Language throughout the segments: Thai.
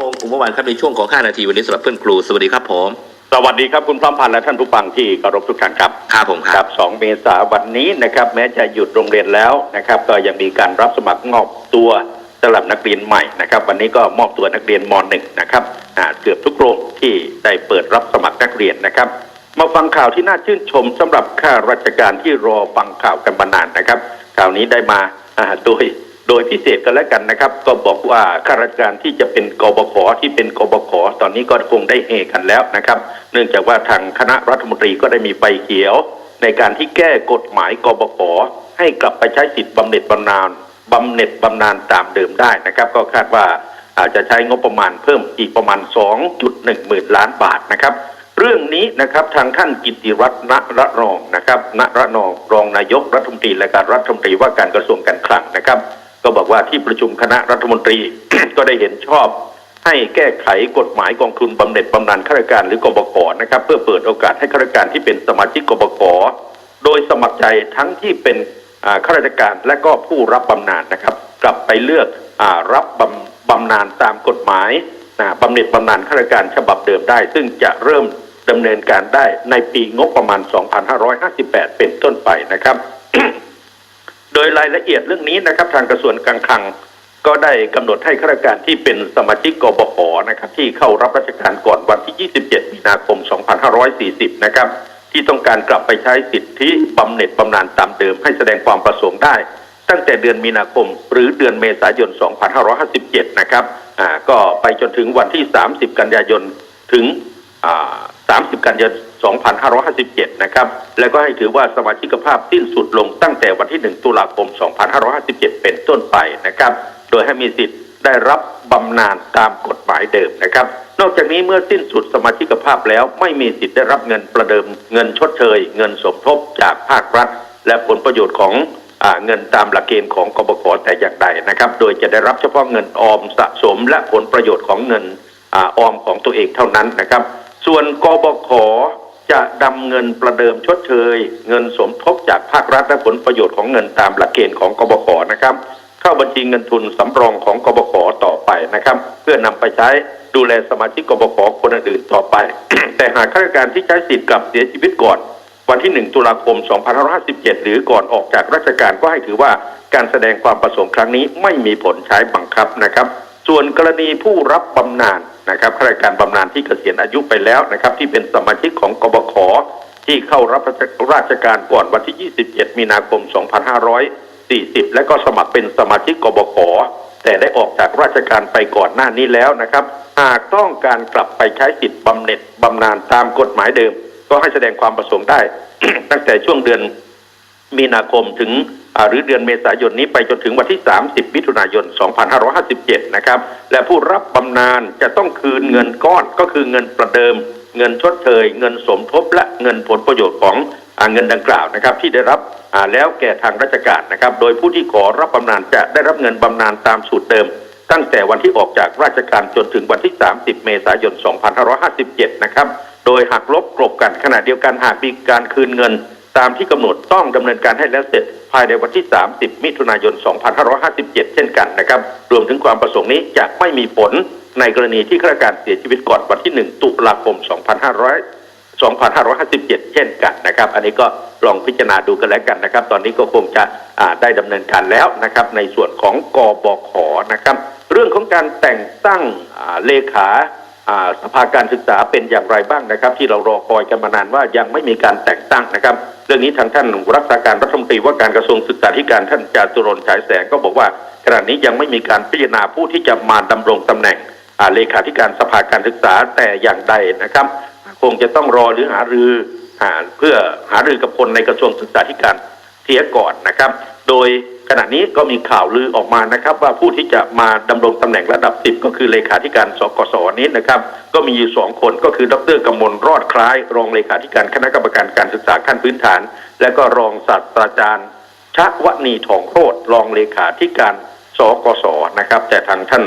ผมเมื่อวานครับในช่วงของ 5 นาทีวันนี้สำหรับเพื่อนครู สวัสดีครับผม สวัสดีครับคุณพร้อมพันธ์และท่านผู้ฟังที่เคารพทุกท่านครับครับผมคครับรับ2 เมษายนวันนี้นะครับแม้จะหยุดโรงเรียนแล้วนะครับก็ยังมีการรับสมัครมอบตัวสำหรับนักเรียนใหม่นะครับวันนี้ก็มอบตัวนักเรียนม .1 นะครับอ่าเกือบทุกโรงที่ได้เปิดรับสมัครนักเรียนนะครับ มาฟังข่าวที่น่าชื่นชมสำหรับข้าราชการที่รอฟังข่าวกันมานานนะครับข่าวนี้ได้มาอ่าโดย โดยพิเศษกันแล้วกันนะครับ ก็บอกว่าข้าราชการที่จะเป็นกบขที่เป็นกบขตอนนี้ก็คงได้เฮกันแล้วนะครับ เนื่องจากว่าทางคณะรัฐมนตรีก็ได้มีไฟเขียว ในการที่แก้กฎหมายกบขให้กลับไปใช้สิทธิ์บำเหน็จบำนาญบำเหน็จบำนาญตามเดิมได้นะครับ ก็คาดว่าอาจจะใช้งบประมาณเพิ่มอีกประมาณ 2.1หมื่นล้านบาทนะครับ เรื่องนี้นะครับทางท่านกิติรัตน์ณระนองนะครับณระนองรองนายกรัฐมนตรีและการรัฐมนตรีว่าการกระทรวงการคลังนะครับ ก็บอกว่าที่ประชุมคณะรัฐมนตรีก็ได้เห็นชอบ ให้แก้ไขกฎหมายกองทุนบำเหน็จบำนาญข้าราชการหรือกบขนะครับ เพื่อเปิดโอกาสให้ข้าราชการที่เป็นสมาชิกกบขโดยสมัครใจทั้งที่เป็นข้าราชการและก็ผู้รับบำนาญนะครับ กลับไปเลือกอรับบำบำนาญตามกฎหมายบำเหน็จบำนาญข้าราชการฉบับเดิมได้ ซึ่งจะเริ่มดำเนินการได้ในปีงบประมาณ 2558 เป็นต้นไปนะครับ ดยรายละเอียดเรื่องนี้นะครับ ทางกระทรวงการคลัง ก็ได้กำหนดให้ข้าราชการที่เป็นสมาชิกกบขนะครับที่เข้ารับราชการก่อนวันที่ 27 มีนาคม 2540 นะครับ ที่ต้องการกลับไปใช้สิทธิบำเหน็จบำนาญตามเดิม ให้แสดงความประสงค์ได้ ตั้งแต่เดือนมีนาคม หรือเดือนเมษายน 2557 นะครับอ่าก็ไปจนถึงวันที่ 30 กันยายนถึงอ่า30 กันยายน 2557 นะครับ แล้วก็ให้ถือว่าสมาชิกภาพสิ้นสุดลงตั้งแต่วันที่ 1 ตุลาคม 2557 เป็นต้นไปนะครับ โดยให้มีสิทธิ์ได้รับบำนาญตามกฎหมายเดิมนะครับ นอกจากนี้เมื่อสิ้นสุดสมาชิกภาพแล้วไม่มีสิทธิ์ได้รับเงินประเดิมเงินชดเชย เงินสมทบจากภาครัฐ และผลประโยชน์ของอเงินตามหลักเกณฑ์ของกบขแต่อย่างใดนะครับ โดยจะได้รับเฉพาะเงินออมสะสม และผลประโยชน์ของเงินออมของตัวเองเท่านั้นนะครับ ส่วนกบข จะดำเงินประเดิมชดเชย เงินสมทบจากภาครัฐและผลประโยชน์ของเงินตามหลักเกณฑ์ของกบขนะครับ เข้าบัญชีเงินทุนสำรองของกบขต่อไปนะครับ เพื่อนำไปใช้ดูแลสมาชิกกบขคนอื่นต่อไป แต่หากข้าราชการที่ใช้สิทธิ์กลับเสียชีวิตก่อน วันที่ 1 ตุลาคม 2557 หรือก่อนออกจากราชการก็ให้ถือว่าการแสดงความประสงค์ครั้งนี้ไม่มีผลใช้บังคับนะครับ ส่วนกรณีผู้รับบำนาญ นะครับข้าราชการบำนาญที่เกษียณอายุไปแล้วนะครับ ที่เป็นสมาชิกของกบขที่เข้ารับราชการก่อนวันที่ 27 มีนาคม 2540 และก็สมัครเป็นสมาชิกกบขแต่ได้ออกจากราชการไปก่อนหน้านี้แล้วนะครับ หากต้องการกลับไปใช้สิทธิ์บำเหน็จบำนาญตามกฎหมายเดิม ก็ให้แสดงความประสงค์ได้ ตั้งแต่ช่วงเดือนมีนาคมถึง หรือเดือนเมษายนนี้ไปจนถึงวันที่ 30 มิถุนายน 2557 นะครับ และผู้รับบำนาญจะต้องคืนเงินก้อนก็คือเงินประเดิม เงินชดเชย เงินสมทบและเงินผลประโยชน์ของอเงินดังกล่าวนะครับที่ได้รับแล้วแก่ทางราชการนะครับ โดยผู้ที่ขอรับบำนาญจะได้รับเงินบำนาญตามสูตรเดิม ตั้งแต่วันที่ออกจากราชการจนถึงวันที่ 30 เมษายน 2557 นะครับ โดยหักลบกลบกันขณะเดียวกันหากมีการคืนเงิน ตามที่กำหนดต้องดำเนินการให้แล้วเสร็จ ภายในวันที่ 30 มิถุนายน 2557 เช่นกันนะครับ รวมถึงความประสงค์นี้จะไม่มีผลในกรณีที่ข้าราชการเสียชีวิตก่อนวันที่ 1 ตุลาคม 2500 2557 เช่นกันนะครับ อันนี้ก็ลองพิจารณาดูกันแล้วกันนะครับ ตอนนี้ก็คงจะได้ดำเนินการแล้วนะครับ ในส่วนของกบขนะครับ เรื่องของการแต่งตั้งเลขาอ่าสภาการศึกษาเป็นอย่างไรบ้างนะครับ ที่เรารอคอยกันมานานว่ายังไม่มีการแต่งตั้งนะครับ เรื่องนี้ทางท่านรักษาการรัฐมนตรีว่าการกระทรวงศึกษาธิการท่านจาตุรนต์ฉายแสงก็บอกว่าขณะนี้ยังไม่มีการพิจารณาผู้ที่จะมาดำรงตำแหน่งเลขาธิการสภาการศึกษาแต่อย่างใดนะครับ คงจะต้องรอหรือหารือหาเพื่อหารือกับคนในกระทรวงศึกษาธิการเสียก่อนนะครับ โดย ขณะนี้ก็มีข่าวลือออกมานะครับ ว่าผู้ที่จะมาดำรงตำแหน่งระดับ10ก็คือเลขาธิการสกสนี้นะครับ ก็มีอยู่สองคนก็คือ ดรกมลรอดคล้าย รองเลขาธิการคณะกรรมการการศึกษาขั้นพื้นฐาน และก็รองศาสตราจารย์ชวนีทองโรดรองเลขาธิการสกสนะครับ แต่ทางท่าน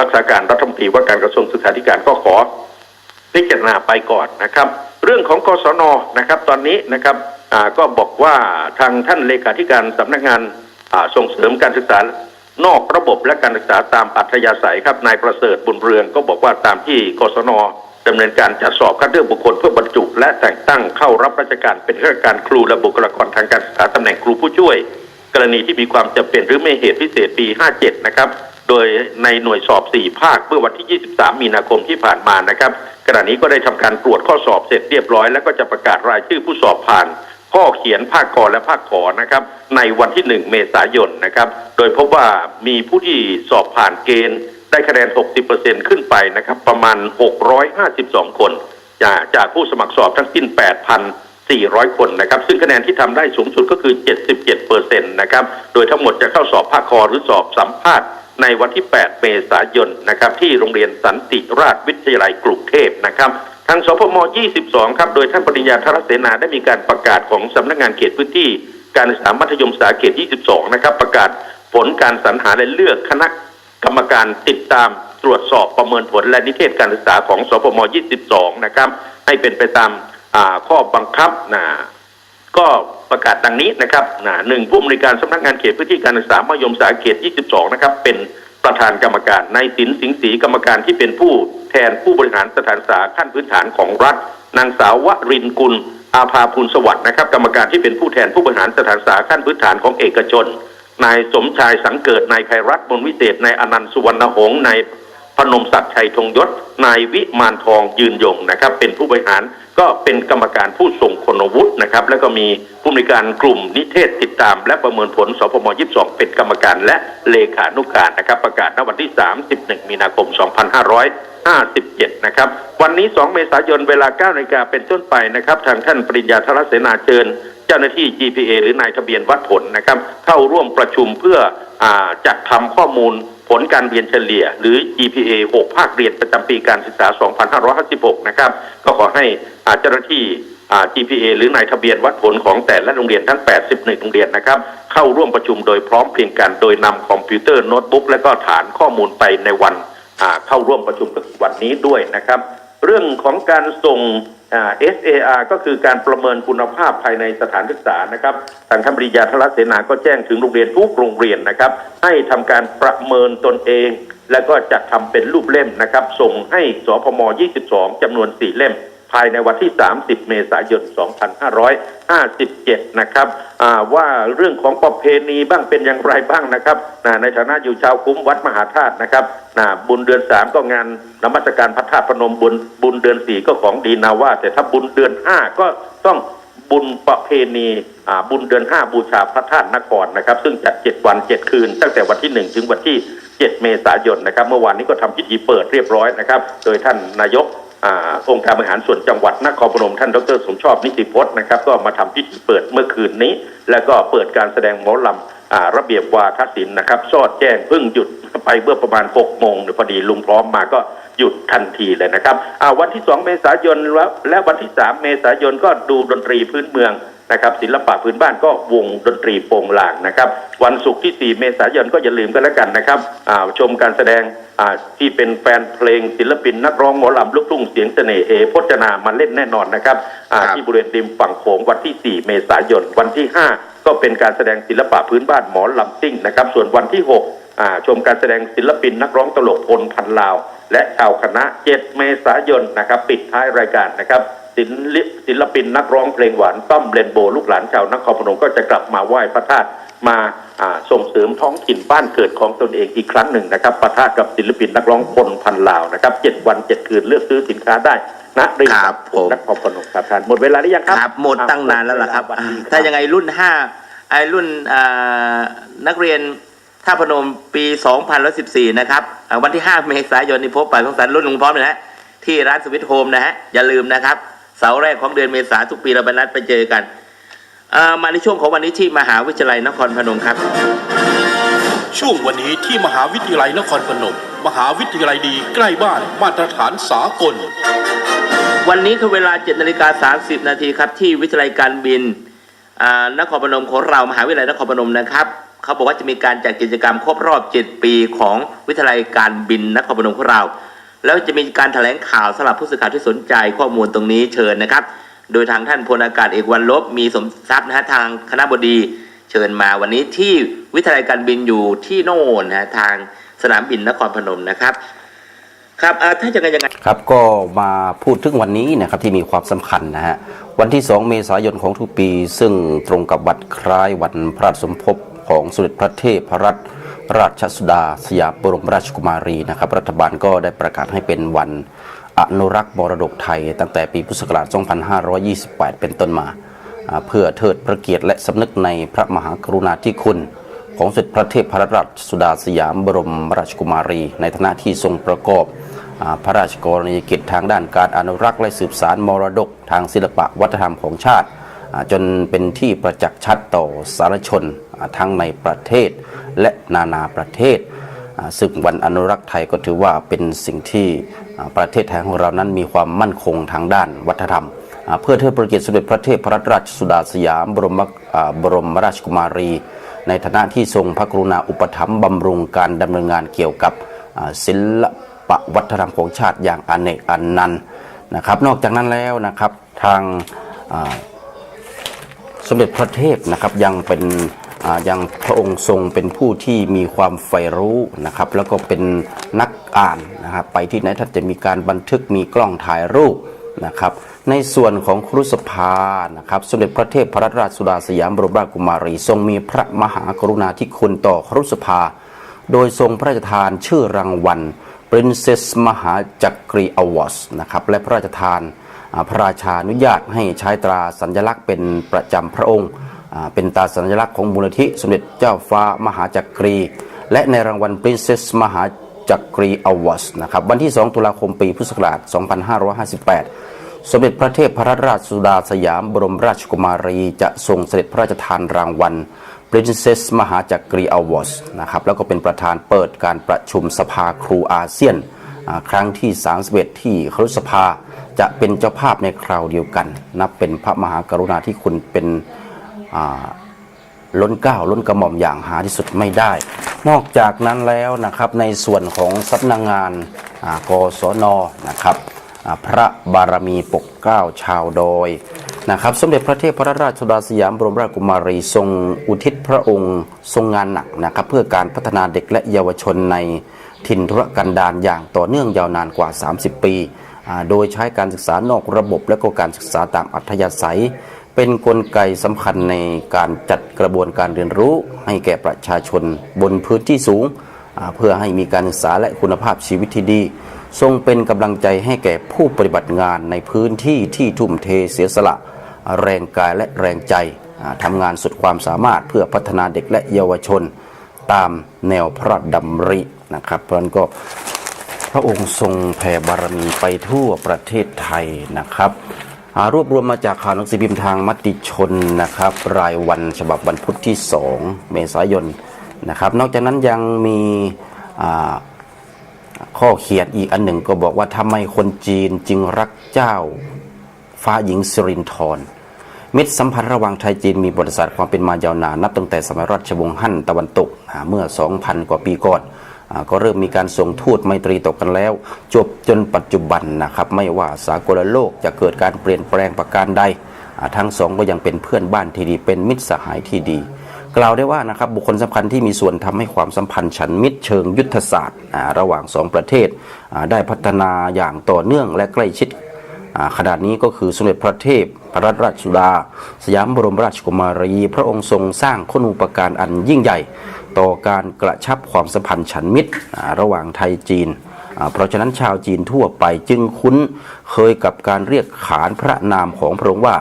รักษาการรัฐมนตรีว่าการกระทรวงศึกษาธิการก็ขอพิจารณาไปก่อนนะครับ เรื่องของกศนนะครับ ตอนนี้นะครับก็บอกว่าทางท่านเลขาธิการสำนักงาน ส่งเสริมการศึกษานอกระบบและการศึกษาตามอัธยาศัยครับนายประเสริฐบุญเรืองก็บอกว่าตามที่กศนดำเนินการจัดสอบคัดเลือกบุคคลเพื่อบรรจุ และแต่งตั้งเข้ารับราชการเป็นข้าราชการครูและบุคลากรทางการศึกษาตำแหน่งครูผู้ช่วย กรณีที่มีความจำเป็นหรือไม่เหตุพิเศษปี 57 นะครับ โดยในหน่วยสอบ 4 ภาคเมื่อวันที่ 23 มีนาคมที่ผ่านมานะครับขณะนี้ก็ได้ทำการตรวจข้อสอบเสร็จเรียบร้อย แล้วก็จะประกาศรายชื่อผู้สอบผ่าน ข้อเขียนภาคกอและภาคขอนะครับในวันที่ 1 เมษายนนะครับ โดยพบว่ามีผู้ที่สอบผ่านเกณฑ์ ได้คะแนน 60%ขึ้นไปนะครับ ประมาณ 652 คนจากจากผู้สมัครสอบทั้งสิ้น 8,400 คนนะครับ ซึ่งคะแนนที่ทำได้สูงสุดก็คือ 77%นะครับ โดยทั้งหมดจะเข้าสอบภาคคอหรือสอบสัมภาษณ์ในวันที่ 8 เมษายนนะครับ ที่โรงเรียนสันติราชวิทยาลัยกรุงเทพนะครับ ทางสพม 22 ครับ โดยท่านปริญญาธรเสนาได้มีการประกาศของสำนักงานเขตพื้นที่ การศึกษามัธยมศึกษาเขต 22 นะครับ ประกาศผลการสรรหาและเลือกคณะกรรมการติดตามตรวจสอบประเมินผลและนิเทศการศึกษาของสพม 22 นะครับ ให้เป็นไปตามข้อบังคับนะก็ประกาศดังนี้นะครับหนึ่งผู้อำนวยการสำนักงานเขตพื้นที่การศึกษามัธยมศึกษาเขต 22 นะครับ เป็น ประธานกรรมการนายสินสิงห์ศรีกรรมการที่เป็นผู้แทนผู้บริหารสถานศึกษาขั้นพื้นฐานของรัฐ นางสาววรินกุล อาภาภูลสวัสดิ์นะครับ กรรมการที่เป็นผู้แทนผู้บริหารสถานศึกษาขั้นพื้นฐานของเอกชน นายสมชายสังเกิดนายไพรัตน์มนวิเศษนายอนันต์สุวรรณหงษ์นายพนมศักดิ์ชัยธงยศนายวิมานทองยืนยงนะครับ เป็นผู้บริหาร ก็เป็นกรรมการผู้ทรงคุณวุฒินะครับ แล้วก็มีผู้อำนวยการกลุ่มนิเทศติดตาม และประเมินผลสพม22 เป็นกรรมการและเลขานุการนะครับ ประกาศณวันที่ 31 มีนาคม 2557 นะครับ วันนี้ 2 เมษายนเวลา9นาฬิกาเป็นต้นไปนะครับ ทางท่านปริญญาธรเสนาเชิญเจ้าหน้าที่ GPA หรือนายทะเบียนวัดผลนะครับ เข้าร่วมประชุมเพื่ออจัดทำข้อมูล ลการเรียนเฉลี่ย หรือ GPA 6 ภาคเรียนประจำปีการศึกษา 2556 นะครับ ก็ขอให้อาเจ้าหน้าที่ GPA หรือนายทะเบียนวัดผลของแต่ละโรงเรียนทั้ง 81 โรงเรียนนะครับ เข้าร่วมประชุมโดยพร้อมเพรียงกัน โดยนำคอมพิวเตอร์โน้ตบุ๊กและก็ฐานข้อมูลไปในวันเข้าร่วมประชุมวันนี้ด้วยนะครับ เรื่องของการส่ง SAR ก็คือการประเมินคุณภาพภายในสถานศึกษานะครับทางท่านปริยาธรเสนาก็แจ้งถึงโรงเรียนทุกโรงเรียนนะครับ ให้ทำการประเมินตนเอง แล้วก็จัดทำเป็นรูปเล่มนะครับ ส่งให้สพม 22จำนวน 4 เล่ม ภายในวันที่ 30 เมษายน 2557 นะครับว่าเรื่องของประเพณีบ้างเป็นอย่างไรบ้างนะครับในฐานะอยู่ชาวคุ้มวัดมหาธาตุนะครับบุญเดือน 3 ก็งานนมัสการพระธาตุพนมบุญบุญเดือน 4 ก็ของดีนาว่า แต่ถ้าบุญเดือน 5 ก็ต้องบุญประเพณีบุญเดือน 5 บูชาพระธาตุนครนะครับ ซึ่งจัด 7 วัน 7 คืน ตั้งแต่วันที่ 1 ถึงวันที่ 7 เมษายนนะครับ เมื่อวานนี้ก็ทำพิธีเปิดเรียบร้อยนะครับ โดยท่านนายก อองค์การบริหารส่วนจังหวัดนครพนมท่านดรสมชอบนิติพจน์นะครับก็มาทำพิธีเปิดเมื่อคืนนี้ แล้วก็เปิดการแสดงหมอลำอระเบียบวาทศิลป์นะครับซอดแจ้งเพิ่งหยุดไปเมื่อประมาณ6โมงพอดีลุงพร้อมมาก็หยุดทันทีเลยนะครับวันที่ 2 เมษายนแล้วและวันที่ 3 เมษายนก็ดูดนตรีพื้นเมืองนะครับศิลปะพื้นบ้านก็วงดนตรีโปงลางนะครับ วันศุกร์ที่ 4 เมษายนก็อย่าลืมกันแล้วกันนะครับชมการแสดง ที่เป็นแฟนเพลงศิลปินนักร้องหมอลำลูกทุ่งเสียงเสน่ห์เอพจนามาเล่นแน่นอนนะครับอ่าครับที่บริเวณริมฝั่งโขงวันที่ 4 เมษายน วันที่ 5 ก็เป็นการแสดงศิลปะพื้นบ้านหมอลำซิ่งนะครับ ส่วนวันที่6อ่าชมการแสดงศิลปินนักร้องตลกพลพันลาว และชาวคณะ 7 เมษายนนะครับ ปิดท้ายรายการนะครับศิลปศิลปินนักร้องเพลงหวานต้อมเรนโบว์ลูกหลานชาวนครพนมก็จะกลับมาไหว้พระธาตุ มาอ่าส่งเสริมท้องถิ่นบ้านเกิดของตนเองอีกครั้งหนึ่งนะครับปะทะกับศิลปินนักร้องคนพันลาวนะครับเจ็ดวันเจ็ดคืนเลือกซื้อสินค้าได้นะริมครับผมนครพนมครับท่านหมดเวลาหรือยังครับครับหมดตั้งนานแล้วล่ะครับหมดเวลาวันนี้ถ้ายังไงรุ่นห้าไอ้รุ่นอ่านักเรียนท่าพนมปี 2014 นะครับอ่าวันที่ 5 เมษายนนี้พบปะสงสารรุ่นลุงพร้อมเลยนะฮะที่ร้านสวิตโฮมนะฮะอย่าลืมนะครับเสาร์แรกของเดือนเมษาทุกปีเราไปนัดไปเจอกันอ่า มาในช่วงของวันนี้ที่มหาวิทยาลัยนครพนมครับ ช่วงวันนี้ที่มหาวิทยาลัยนครพนม มหาวิทยาลัยดีใกล้บ้านมาตรฐานสากล วันนี้คือเวลา7นาฬิกา30 นาทีครับ ที่วิทยาลัยการบินอ่านครพนมของเรามหาวิทยาลัยนครพนมนะครับเขาบอกว่าจะมีการจัดกิจกรรมครบรอบ 7 ปีของวิทยาลัยการบินนครพนมของเรา แล้วจะมีการแถลงข่าวสำหรับผู้สื่อข่าวที่สนใจข้อมูลตรงนี้เชิญนะครับ โดยทางท่านพลอากาศเอกวันลบมีสมทรัพย์นะฮะทางคณะบดีเชิญมาวันนี้ที่วิทยาลัยการบินอยู่ที่โน่นนะฮะทางสนามบินนครพนมนะครับครับอาถ้าจะไงยังไงครับก็มาพูดถึงวันนี้นะครับที่มีความสำคัญนะฮะวันที่ 2 เมษายนของทุกปี ซึ่งตรงกับวันคล้ายวันพระราชสมภพของสมเด็จพระเทพรัตนราชสุดาสยามบรมราชกุมารีนะครับ รัฐบาลก็ได้ประกาศให้เป็นวัน อนุรักษ์มรดกไทย ตั้งแต่ปีพุทธศักราช 2528 เป็นต้นมา เพื่อเทิดพระเกียรติและสำนึกในพระมหากรุณาธิคุณ ของสมเด็จพระเทพรัตนราชสุดาสยามบรมราชกุมารี ในฐานะที่ทรงประกอบพระราชกรณียกิจทางด้านการอนุรักษ์และสืบสารมรดกทางศิลปะวัฒนธรรมของชาติ จนเป็นที่ประจักษ์ชัดต่อสารชนอ่าทั้งในประเทศและนานาประเทศ ซึ่งวันอนุรักษ์ไทยก็ถือว่าเป็นสิ่งที่ ประเทศไทยของเรานั้นมีความมั่นคงทางด้านวัฒนธรรม เพื่อเทิดพระเกียรติสมเด็จพระเทพรัตนราชสุดาสยาม บรมบรมราชกุมารี ในฐานะที่ทรงพระกรุณาอุปถัมภ์บำรุงการดำเนินงานเกี่ยวกับศิลปะวัฒนธรรมของชาติอย่างอเนกอันนันนะครับ นอกจากนั้นแล้วนะครับทางสมเด็จพระเทพนะครับยังเป็น อ่ายังพระองค์ทรงเป็นผู้ที่มีความใฝ่รู้นะครับ แล้วก็เป็นนักอ่านนะครับไปที่ไหนท่านจะมีการบันทึกมีกล้องถ่ายรูปนะครับ ในส่วนของครุสภานะครับ สมเด็จพระเทพพระราชสุดาสยามบรมราชกุมารี ทรงมีพระมหากรุณาธิคุณต่อครุสภา โดยทรงพระราชทานชื่อรางวัล Princess มหาจักรี Awards นะครับและพระราชทานพระราชานุญาตให้ใช้ตราสัญลักษณ์เป็นประจำพระองค์ เป็นตราสัญลักษณ์ของมูลนิธิสมเด็จเจ้าฟ้ามหาจักรี และในรางวัล Princess มหาจักรี Awards นะครับวันที่ 2 ตุลาคมปีพุทธศักราช 2558 สมเด็จพระเทพพระราชสุดาสยามบรมราชกุมารีจะทรงเสด็จพระราชทานรางวัล Princess มหาจักรี Awards นะครับแล้วก็เป็นประธานเปิดการประชุมสภาครูอาเซียน ครั้งที่ 31 ที่ครุสภาจะเป็นเจ้าภาพในคราวเดียวกัน นับเป็นพระมหากรุณาธิคุณเป็น ล้นก้าวล้นกระหม่อมอย่างหาที่สุดไม่ได้ นอกจากนั้นแล้วนะครับในส่วนของสำนักงงานกศนนะครับพระบารมีปกเก้าชาวดอยนะครับสมเด็จพระเทพพระราชสุดาสยามบรมราชกุมารีทรงอุทิศพระองค์ทรงงานหนักนะครับเพื่อการพัฒนาเด็กและเยาวชนในถิ่นธุรกันดารอย่างต่อเนื่องยาวนานกว่า 30 ปี โดยใช้การศึกษานอกระบบและก็การศึกษาตามอัธยาศัย เป็นนกลไกสำคัญในการจัดกระบวนการเรียนรู้ ให้แก่ประชาชนบนพื้นที่สูง เพื่อให้มีการศึกษาและคุณภาพชีวิตที่ดี ทรงเป็นกำลังใจให้แก่ผู้ปฏิบัติงานในพื้นที่ที่ทุ่มเทเสียสละ แรงกายและแรงใจทำงานสุดความสามารถเพื่อพัฒนาเด็กและเยาวชน ตามแนวพระดำรินะครับเพราะนั้นก็พระองค์ทรงแผ่บารมีไปทั่วประเทศไทยนะครับ รวบรวมมาจากข่าวหนังสือพิมพ์ทางมติชนนะครับ รายวันฉบับวันพุธที่ 2 เมษายนนะครับ นอกจากนั้นยังมีข้อเขียนอีกอันหนึ่งก็บอกว่าทำไมคนจีนจึงรักเจ้าฟ้าหญิงสิรินธรมิตรสัมพันธ์ระหว่างไทยจีนมีประวัติศาสตร์ความเป็นมายาวนานนับตั้งแต่สมัยราชวงศ์ฮั่นตะวันตกเมื่อ 2,000 กว่าปีก่อน ก็เริ่มมีการส่งทูตไมตรีต่อกันแล้ว จบจนปัจจุบันนะครับ ไม่ว่าสากลโลกจะเกิดการเปลี่ยนแปลงประการใดทั้งสองก็ยังเป็นเพื่อนบ้านที่ดี เป็นมิตรสหายที่ดี กล่าวได้ว่านะครับบุคคลสำคัญที่มีส่วนทำให้ความสัมพันธ์ฉันมิตรเชิงยุทธศาสตร์ ระหว่างสองประเทศ ได้พัฒนาอย่างต่อเนื่องและใกล้ชิดขนาดนี้ก็คือสมเด็จพระเทพพระราชสุดา สยามบรมราชกุมารี พระองค์ทรงสร้างคุณูปการอันยิ่งใหญ่ ต่อการกระชับความสัมพันธ์ฉันมิตรระหว่างไทยจีน เพราะฉะนั้นชาวจีนทั่วไปจึงคุ้นเคยกับการเรียกขานพระนามของพระองค์ว่า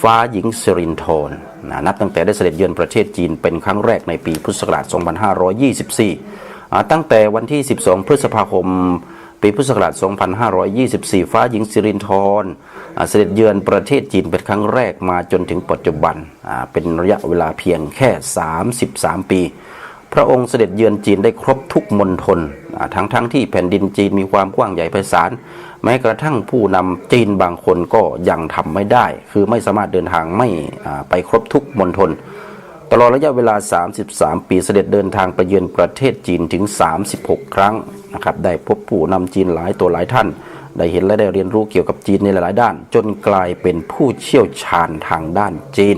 ฟ้าหญิงสิรินธรนะนับตั้งแต่ได้เสด็จเยือนประเทศจีนเป็นครั้งแรกในปีพุทธศักราช 2524 ตั้งแต่วันที่ 12 พฤษภาคม ปีพุทธศักราช 2524 ฟ้าหญิงสิรินธรอ่าเสด็จเยือนประเทศจีนเป็นครั้งแรกมาจนถึงปัจจุบัน เป็นระยะเวลาเพียงแค่ 33 ปี พระองค์เสด็จเยือนจีนได้ครบทุกมณฑลทั้งทั้งที่แผ่นดินจีนมีความกว้างใหญ่ไพศาล แม้กระทั่งผู้นำจีนบางคนก็ยังทำไม่ได้ คือไม่สามารถเดินทางไม่ไปครบทุกมณฑลตลอดระยะเวลา 33 ปีเสด็จเดินทางไปเยือนประเทศจีนถึง 36 ครั้งนะครับ ได้พบผู้นำจีนหลายตัวหลายท่าน ได้เห็นและได้เรียนรู้เกี่ยวกับจีนในหลาย ๆ ด้าน จนกลายเป็นผู้เชี่ยวชาญทางด้านจีน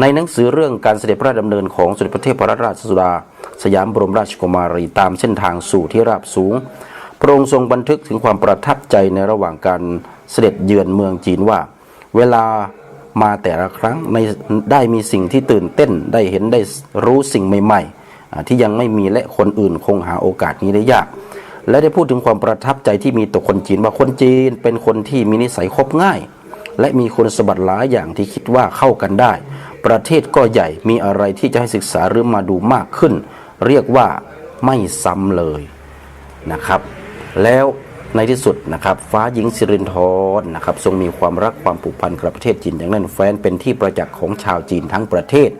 ในหนังสือเรื่องการเสด็จพระราชดำเนินของสมเด็จพระเทพรัตนราชสุดา สยามบรมราชกุมารีตามเส้นทางสู่ที่ราบสูง พระองค์ทรงบันทึกถึงความประทับใจในระหว่างการเสด็จเยือนเมืองจีนว่า เวลามาแต่ละครั้งในได้มีสิ่งที่ตื่นเต้นได้เห็นได้รู้สิ่งใหม่ ๆ ที่ยังไม่มีและคนอื่นคงหาโอกาสนี้ได้ยาก และได้พูดถึงความประทับใจที่มีต่อคนจีนว่าคนจีนเป็นคนที่มีนิสัยคบง่าย และมีคุณสมบัติหลายอย่างที่คิดว่าเข้ากันได้ ประเทศก็ใหญ่มีอะไรที่จะให้ศึกษาหรือมาดูมากขึ้น เรียกว่าไม่ซ้ำเลยนะครับ แล้วในที่สุดนะครับ ฟ้าหญิงสิรินธรนะครับ ทรงมีความรักความผูกพันกับประเทศจีนอย่างแน่นแฟ้นเป็นที่ประจักษ์ของชาวจีนทั้งประเทศ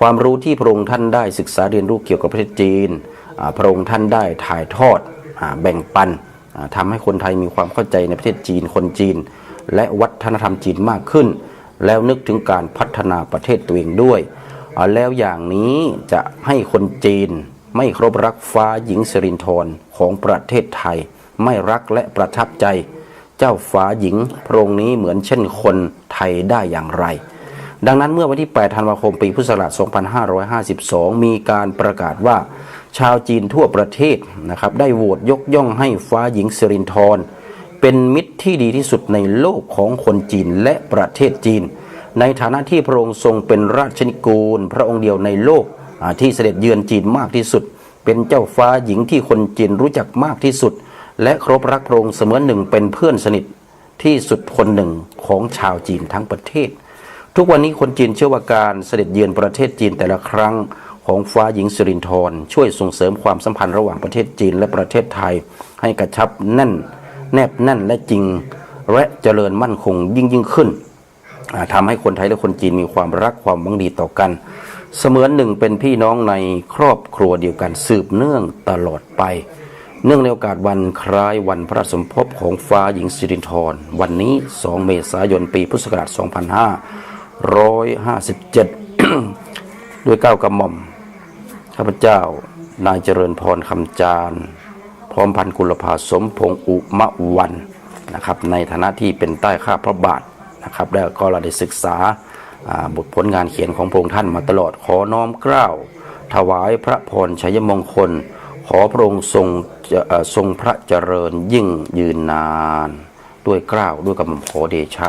ความรู้ที่พระองค์ท่านได้ศึกษาเรียนรู้เกี่ยวกับประเทศจีนพระองค์ท่านได้ถ่ายทอดอแบ่งปันอ่าทำให้คนไทยมีความเข้าใจในประเทศจีนคนจีน และวัฒนธรรมจีนมากขึ้น แล้วนึกถึงการพัฒนาประเทศตัวเองด้วย แล้วอย่างนี้จะให้คนจีนไม่ครบรักฟ้าหญิงสิรินธรของประเทศไทย ไม่รักและประทับใจ เจ้าฟ้าหญิงพระองค์นี้เหมือนเช่นคนไทยได้อย่างไร ดังนั้นเมื่อวันที่ 8 ธันวาคมปีพุทธศักราช 2552 มีการประกาศว่า ชาวจีนทั่วประเทศนะครับได้โหวตยกย่องให้ฟ้าหญิงสิรินธร เป็นมิตรที่ดีที่สุดในโลกของคนจีนและประเทศจีน ในฐานะที่พระองค์ทรงเป็นราชนิกูล พระองค์เดียวในโลกที่เสด็จเยือนจีนมากที่สุด เป็นเจ้าฟ้าหญิงที่คนจีนรู้จักมากที่สุด และครบรักพระองค์เสมือนหนึ่งเป็นเพื่อนสนิทที่สุดคนหนึ่งของชาวจีนทั้งประเทศ ทุกวันนี้คนจีนเชื่อว่าการเสด็จเยือนประเทศจีนแต่ละครั้งของฟ้าหญิงสิรินธรช่วยส่งเสริมความสัมพันธ์ระหว่างประเทศจีนและประเทศไทย ให้กระชับแน่น แนบแน่นและจริง และเจริญมั่นคงยิ่งยิ่งขึ้นอ่าทำให้คนไทยและคนจีนมีความรักความหวังดีต่อกัน เสมือนหนึ่งเป็นพี่น้องในครอบครัวเดียวกันสืบเนื่องตลอดไป เนื่องในโอกาสวันคล้ายวันพระสมภพของฟ้าหญิงสิรินธรวันนี้ 2 เมษายนปีพุทธศักราช2557 ด้วยเก้ากระหม่อมข้าพเจ้านายเจริญพรคำจาร์ พร้อมพันกุลภาสมพงอุมะวันนะครับในฐานะที่เป็นใต้ข้าพระบาทนะครับแล้วก็เราได้ศึกษาบทผลงานเขียนของพระองค์ท่านมาตลอดขอน้อมเกล้าถวายพระพรชัยมงคล ขอพระองค์ทรงทรงพระเจริญยิ่งยืนนาน ด้วยเกล้าวด้วยกระหม่อมขอเดชะ